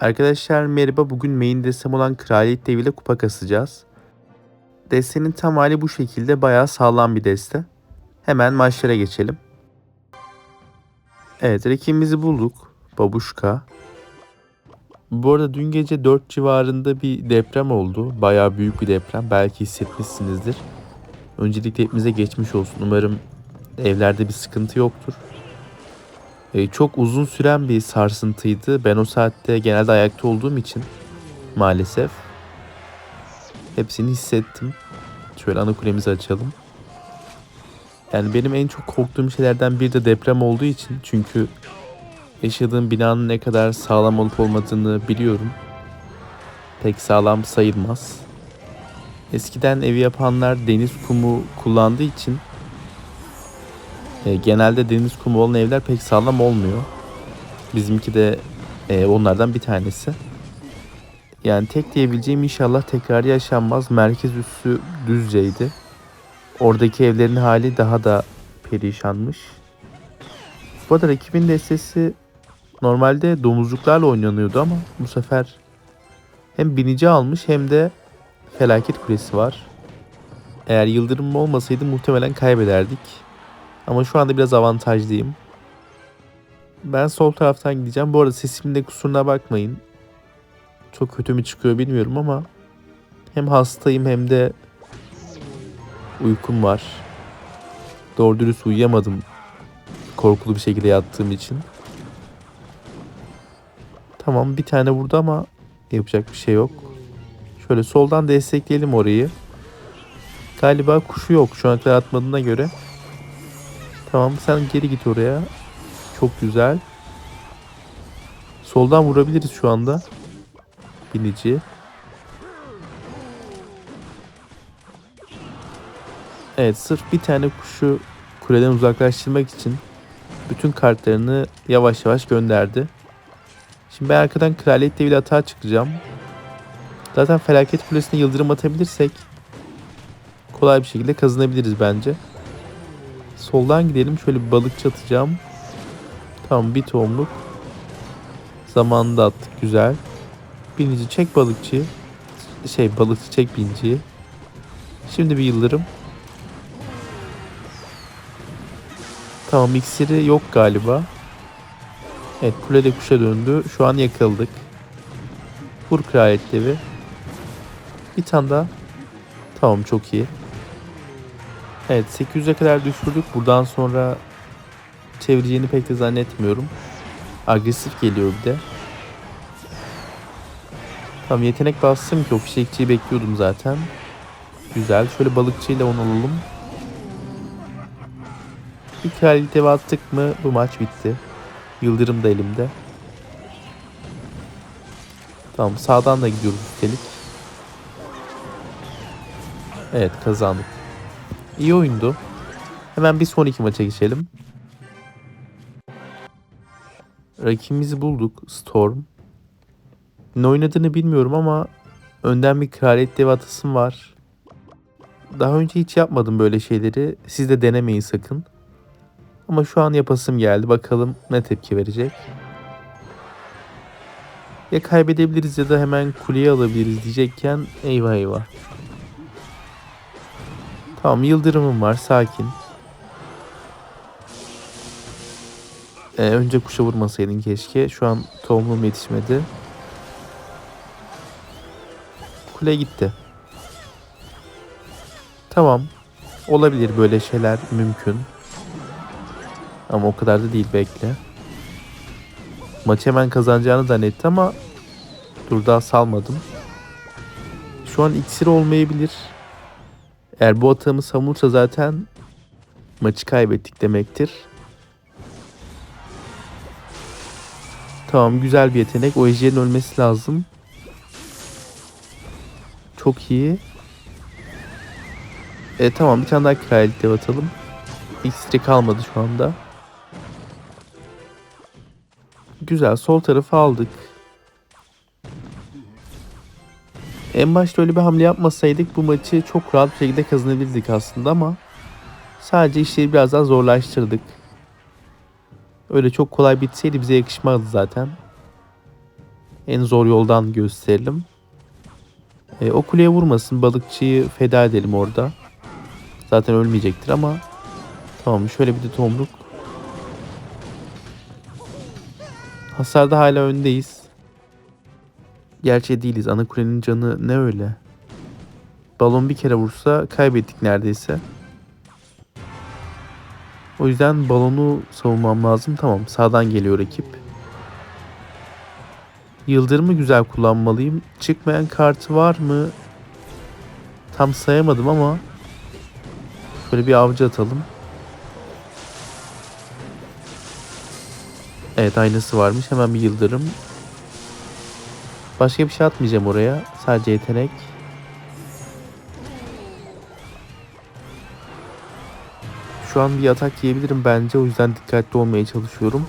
Arkadaşlar merhaba. Bugün main destem olan Kraliyet Devi ile kupa kasacağız. Destenin tam hali bu şekilde bayağı sağlam bir deste. Hemen maçlara geçelim. Evet rakibimizi bulduk. Babuşka. Bu arada dün gece 4 civarında bir deprem oldu. Bayağı büyük bir deprem. Belki hissetmişsinizdir. Öncelikle hepimize geçmiş olsun. Umarım evlerde bir sıkıntı yoktur. E, çok uzun süren bir sarsıntıydı. Ben o saatte genelde ayakta olduğum için maalesef hepsini hissettim. Şöyle ana kulemizi açalım. Yani benim en çok korktuğum şeylerden biri de deprem olduğu için çünkü yaşadığım binanın ne kadar sağlam olup olmadığını biliyorum. Pek sağlam sayılmaz. Eskiden evi yapanlar deniz kumu kullandığı için e, genelde deniz kumu olan evler pek sağlam olmuyor. Bizimki de e, onlardan bir tanesi. Yani tek diyebileceğim inşallah tekrar yaşanmaz. Merkez üssü Düzce'ydi. Oradaki evlerin hali daha da perişanmış. Bu arada rakibin destesi normalde domuzcuklarla oynanıyordu ama bu sefer hem binici almış hem de felaket kulesi var. Eğer yıldırım olmasaydı muhtemelen kaybederdik. Ama şu anda biraz avantajlıyım. Ben sol taraftan gideceğim. Bu arada sesimde kusuruna bakmayın. Çok kötü mü çıkıyor bilmiyorum ama hem hastayım hem de uykum var. Doğru dürüst uyuyamadım. Korkulu bir şekilde yattığım için. Tamam bir tane vurdu ama yapacak bir şey yok. Şöyle soldan destekleyelim orayı. Galiba kuşu yok şu ana kadar atmadığına göre. Tamam sen geri git oraya. Çok güzel. Soldan vurabiliriz şu anda. Binici. Evet sırf bir tane kuşu kuleden uzaklaştırmak için bütün kartlarını yavaş yavaş gönderdi. Şimdi ben arkadan kraliyet devili atağa çıkacağım. Zaten felaket kulesine yıldırım atabilirsek kolay bir şekilde kazanabiliriz bence. Soldan gidelim. Şöyle bir balıkçı atacağım. Tamam bir tohumluk. Zamanında attık. Güzel. Binici çek balıkçı. Şey balıkçı çek binciyi. Şimdi bir yıldırım. Tamam iksiri yok galiba. Evet kule de kuşa döndü. Şu an yakaladık. Vur kraliyet devi. Bir tane daha. Tamam çok iyi. Evet 800'e kadar düşürdük. Buradan sonra çevireceğini pek de zannetmiyorum. Agresif geliyor bir de. Tamam yetenek bastım ki o fişekçiyi bekliyordum zaten. Güzel. Şöyle balıkçıyla onu alalım. Bir kraliyete attık mı bu maç bitti. Yıldırım da elimde. Tamam sağdan da gidiyoruz üstelik. Evet kazandık. İyi oyundu. Hemen bir sonraki maça geçelim. Rakibimizi bulduk. Storm. Ne oynadığını bilmiyorum ama önden bir kraliyet dev atasım var. Daha önce hiç yapmadım böyle şeyleri. Siz de denemeyin sakın. Ama şu an yapasım geldi. Bakalım ne tepki verecek. Ya kaybedebiliriz ya da hemen kuleye alabiliriz diyecekken eyvah eyvah. Tamam yıldırımım var sakin. Ee, önce kuşa vurmasaydın keşke. Şu an tohumum yetişmedi. Kule gitti. Tamam. Olabilir böyle şeyler mümkün. Ama o kadar da değil bekle. Maç hemen kazanacağını zannetti ama dur daha salmadım. Şu an iksir olmayabilir. Eğer bu atağımı savunursa zaten maçı kaybettik demektir. Tamam güzel bir yetenek. O ejderin ölmesi lazım. Çok iyi. E, tamam bir tane daha kraliyet dev atalım. İksiri kalmadı şu anda. Güzel sol tarafı aldık. En başta öyle bir hamle yapmasaydık bu maçı çok rahat bir şekilde kazanabilirdik aslında ama sadece işleri biraz daha zorlaştırdık. Öyle çok kolay bitseydi bize yakışmazdı zaten. En zor yoldan gösterelim. E, o kuleye vurmasın. Balıkçıyı feda edelim orada. Zaten ölmeyecektir ama. Tamam şöyle bir de tomruk. Hasarda hala öndeyiz. Gerçi değiliz. Ana kulenin canı ne öyle? Balon bir kere vursa kaybettik neredeyse. O yüzden balonu savunmam lazım. Tamam sağdan geliyor rakip. Yıldırımı güzel kullanmalıyım. Çıkmayan kartı var mı? Tam sayamadım ama şöyle bir avcı atalım. Evet aynısı varmış. Hemen bir yıldırım. Başka bir şey atmayacağım oraya. Sadece yetenek. Şu an bir atak yiyebilirim bence. O yüzden dikkatli olmaya çalışıyorum.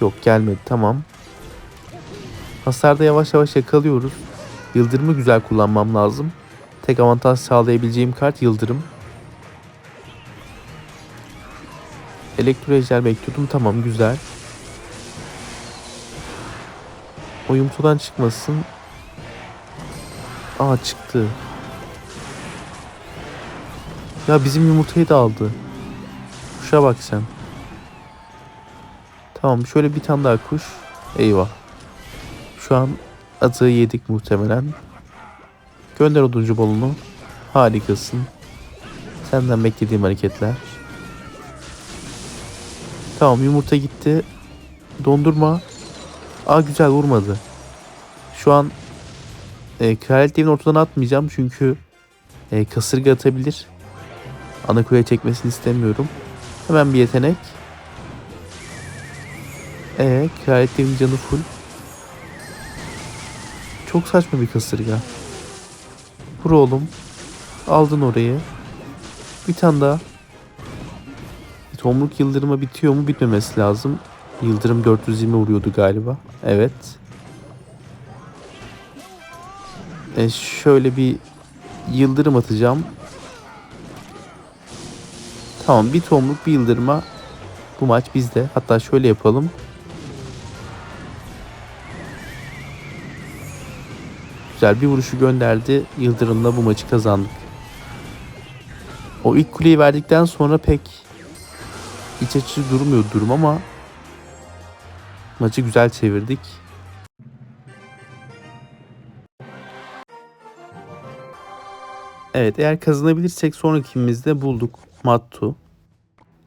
Yok gelmedi tamam. Hasarda yavaş yavaş yakalıyoruz. Yıldırımı güzel kullanmam lazım. Tek avantaj sağlayabileceğim kart yıldırım. Elektro ejder bekliyordum. Tamam güzel. O yumurtadan çıkmasın. Aa çıktı. Ya bizim yumurtayı da aldı. Kuşa bak sen. Tamam şöyle bir tane daha kuş. Eyvah. Şu an atığı yedik muhtemelen. Gönder oduncu bolunu. Harikasın. Senden beklediğim hareketler. Tamam yumurta gitti. Dondurma. Aa güzel vurmadı. Şu an e, kraliyet devini ortadan atmayacağım çünkü e, kasırga atabilir. Ana kuleye çekmesini istemiyorum. Hemen bir yetenek. Ee, kraliyet devinin canı full. Çok saçma bir kasırga. Vur oğlum. Aldın orayı. Bir tane daha. Tomruk yıldırıma bitiyor mu? Bitmemesi lazım. Yıldırım 420 vuruyordu galiba. Evet. E şöyle bir yıldırım atacağım. Tamam bir tomruk bir yıldırıma bu maç bizde. Hatta şöyle yapalım. Güzel bir vuruşu gönderdi. Yıldırımla bu maçı kazandık. O ilk kuleyi verdikten sonra pek iç açıcı durmuyor durum ama maçı güzel çevirdik. Evet eğer kazanabilirsek sonrakimizde bulduk. Mattu.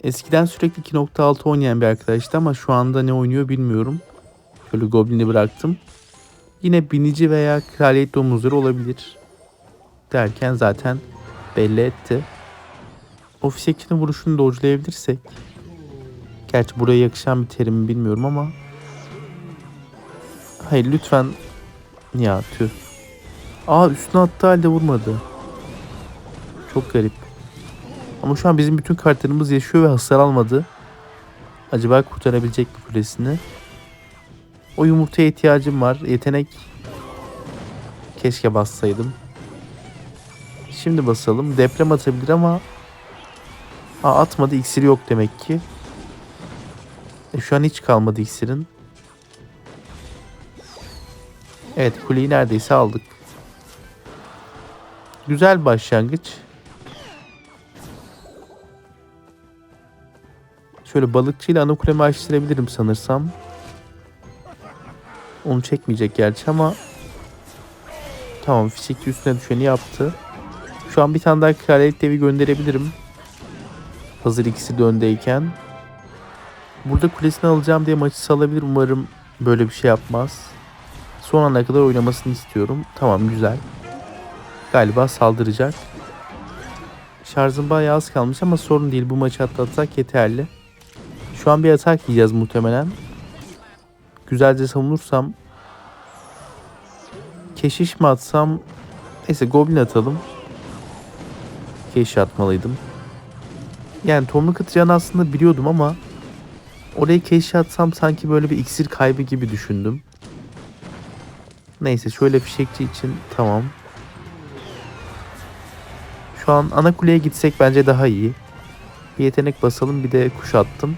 Eskiden sürekli 2.6 oynayan bir arkadaştı ama şu anda ne oynuyor bilmiyorum. Şöyle Goblin'i bıraktım. Yine binici veya kraliyet domuzları olabilir. Derken zaten belli etti. O fişekçinin vuruşunu dodge'layabilirsek. Gerçi buraya yakışan bir terim bilmiyorum ama. Hayır lütfen. Ya tüh. Aa üstüne attığı halde vurmadı. Çok garip. Ama şu an bizim bütün kartlarımız yaşıyor ve hasar almadı. Acaba kurtarabilecek mi kulesini? O yumurtaya ihtiyacım var. Yetenek keşke bassaydım. Şimdi basalım. Deprem atabilir ama Aa, atmadı. İksiri yok demek ki. E, şu an hiç kalmadı iksirin. Evet kuleyi neredeyse aldık. Güzel başlangıç. Şöyle balıkçıyla ana kulemi açtırabilirim sanırsam. Onu çekmeyecek gerçi ama Tamam fişekçi üstüne düşeni yaptı. Şu an bir tane daha kraliyet devi gönderebilirim. Hazır ikisi de öndeyken. Burada kulesini alacağım diye maçı salabilir. Umarım böyle bir şey yapmaz. Son ana kadar oynamasını istiyorum. Tamam güzel. Galiba saldıracak. Şarjım bayağı az kalmış ama sorun değil. Bu maçı atlatsak yeterli. Şu an bir atak yiyeceğiz muhtemelen. Güzelce savunursam keşiş mi atsam neyse goblin atalım. Keşiş atmalıydım. Yani tomruk atacağını aslında biliyordum ama oraya keşiş atsam sanki böyle bir iksir kaybı gibi düşündüm. Neyse şöyle fişekçi için tamam. Şu an ana kuleye gitsek bence daha iyi. Bir yetenek basalım bir de kuş attım.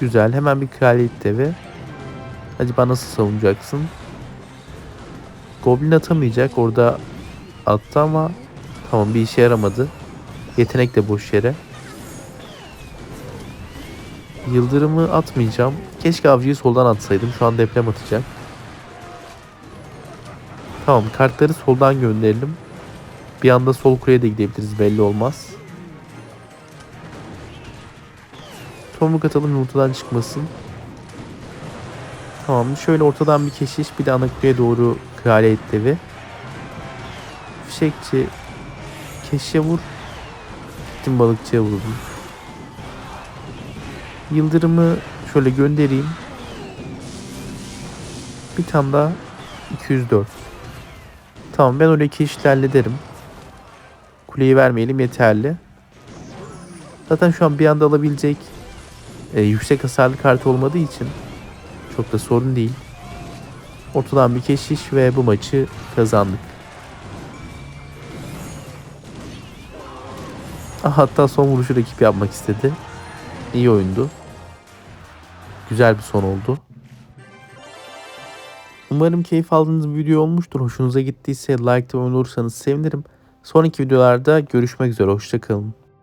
Güzel. Hemen bir kraliyet devi. Acaba nasıl savunacaksın? Goblin atamayacak. Orada attı ama tamam bir işe yaramadı. Yetenek de boş yere. Yıldırımı atmayacağım. Keşke avcıyı soldan atsaydım. Şu an deprem atacak. Tamam kartları soldan gönderelim. Bir anda sol kuleye de gidebiliriz belli olmaz. Tomruk atalım yumurtadan çıkmasın. Tamam şöyle ortadan bir keşiş bir de ana kuleye doğru kraliyet devi. Fişekçi keşişe vur. Gittim balıkçıya vurdum. Yıldırımı şöyle göndereyim. Bir tane daha 204. Tamam ben oraya keşişle hallederim. Kuleyi vermeyelim yeterli. Zaten şu an bir anda alabilecek e, yüksek hasarlı kart olmadığı için çok da sorun değil. Ortadan bir keşiş ve bu maçı kazandık. Hatta son vuruşu rakip yapmak istedi. İyi oyundu. Güzel bir son oldu. Umarım keyif aldığınız bir video olmuştur. Hoşunuza gittiyse like ve olursanız sevinirim. Sonraki videolarda görüşmek üzere. Hoşçakalın.